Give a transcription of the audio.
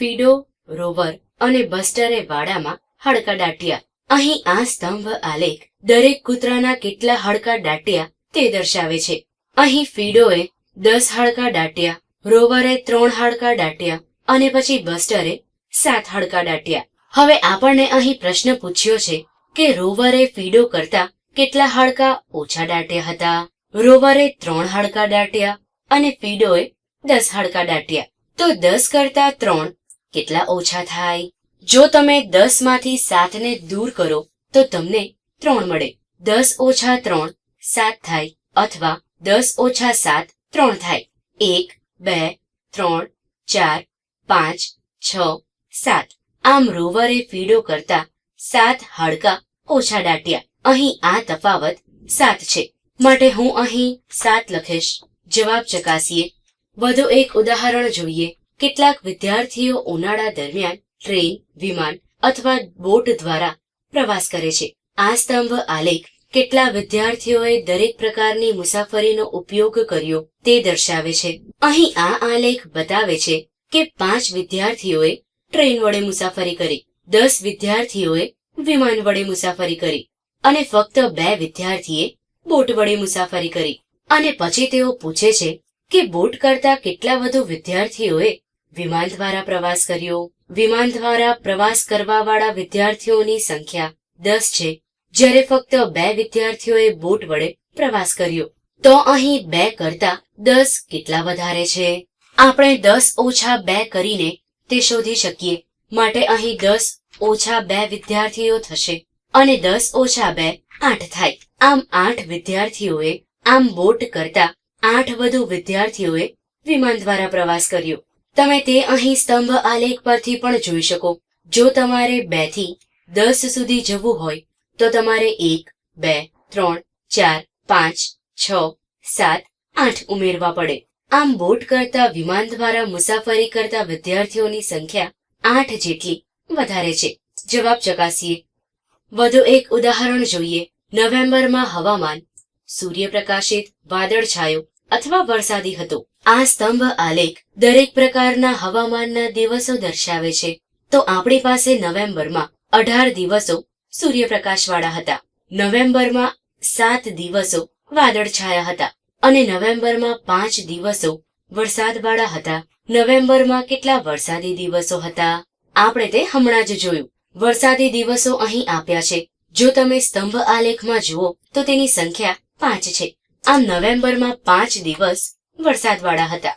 ફીડો, rover અને બસ્ટરે વાડામાં હડકા દાટ્યા. અહીં આ સ્તંભ આલેખ દરેક કૂતરાના કેટલા હડકા દાટ્યા તે દર્શાવે છે. અહીં ફીડોએ દસ હડકા દાટ્યા, રોવરે ત્રણ હડકા દાટ્યા અને પછી બસ્ટરે સાત હડકા દાટ્યા. હવે આપણને અહીં પ્રશ્ન પૂછ્યો છે કે રોવરે ફીડો કરતા કેટલા હડકા ઓછા દાટ્યા હતા? રોવરે ત્રણ હડકા દાટ્યા અને ફીડોએ દસ હડકા દાટ્યા. તો દસ કરતા ત્રણ કેટલા ઓછા થાય? જો તમે દસમાંથી સાતને દૂર કરો, તો તમને ત્રણ મળે. દસ ઓછા ત્રણ, સાત થાય. અથવા દસ ઓછા સાત, ત્રણ થાય. એક, બે, ત્રણ, ચાર, પાંચ, છ, સાત. આમ રોવરે ફીડો કરતા સાત હાડકા ઓછા દાટ્યા. અહીં આ તફાવત સાત છે. માટે હું અહીં સાત લખીશ. જવાબ ચકાસીએ. વધુ એક ઉદાહરણ જોઈએ. કેટલાક વિદ્યાર્થીઓ ઉનાળા દરમિયાન ટ્રેન, વિમાન અથવા બોટ દ્વારા પ્રવાસ કરે છે. આ સ્તંભ આલેખ કેટલા વિદ્યાર્થીઓએ દરેક પ્રકારની મુસાફરીનો ઉપયોગ કર્યો તે દર્શાવે છે. અહીં આ આલેખ બતાવે છે કે પાંચ વિદ્યાર્થીઓએ ટ્રેન વડે મુસાફરી કરી, દસ વિદ્યાર્થીઓએ વિમાન વડે મુસાફરી કરી અને ફક્ત બે વિદ્યાર્થીએ બોટ વડે મુસાફરી કરી. અને પછી તેઓ પૂછે છે કે બોટ કરતા કેટલા વધુ વિદ્યાર્થીઓએ વિમાન દ્વારા પ્રવાસ કર્યો. વિમાન દ્વારા પ્રવાસ કરવા વાળા વિદ્યાર્થીઓની સંખ્યા દસ છે. જ્યારે ફક્ત બે વિદ્યાર્થીઓએ બોટ વડે પ્રવાસ કર્યો, તો અહીં બે કરતા દસ કેટલા વધારે છે? આપણે દસ ઓછા બે કરીને તે શોધી શકીએ. માટે અહીં દસ ઓછા બે વિદ્યાર્થીઓ થશે અને દસ ઓછા બે આઠ થાય. આમ આઠ વિદ્યાર્થીઓએ આમ બોટ કરતા આઠ વધુ વિદ્યાર્થીઓએ વિમાન દ્વારા પ્રવાસ કર્યો. તમે તે અહીં સ્તંભ આલેખ પરથી પણ જોઈ શકો. જો તમારે બેથી દસ સુધી જવું હોય, તો તમારે એક, બે, ત્રણ, ચાર, પાંચ, છ, સાત, આઠ ઉમેરવા પડે. આમ બોટ કરતા વિમાન દ્વારા મુસાફરી કરતા વિદ્યાર્થીઓની સંખ્યા આઠ જેટલી વધારે છે. જવાબ ચકાસીએ. વધુ એક ઉદાહરણ જોઈએ. નવેમ્બરમાં હવામાન સૂર્યપ્રકાશિત, વાદળછાયો અથવા વરસાદી હતો. આ સ્તંભ આલેખ દરેક પ્રકારના હવામાનના દિવસો દર્શાવે છે. તો આપણી પાસે નવેમ્બરમાં અઢાર દિવસો સૂર્યપ્રકાશવાળા હતા. નવેમ્બરમાં સાત દિવસો વાદળછાયા હતા અને નવેમ્બરમાં પાંચ દિવસો વરસાદવાળા હતા. નવેમ્બરમાં કેટલા વરસાદી દિવસો હતા? આપણે તે હમણાં જ જોયું. વરસાદી દિવસો અહીં આપ્યા છે. જો તમે સ્તંભ આલેખમાં જુઓ, તો તેની સંખ્યા પાંચ છે. આમ નવેમ્બરમાં પાંચ દિવસ વરસાદવાળા હતા.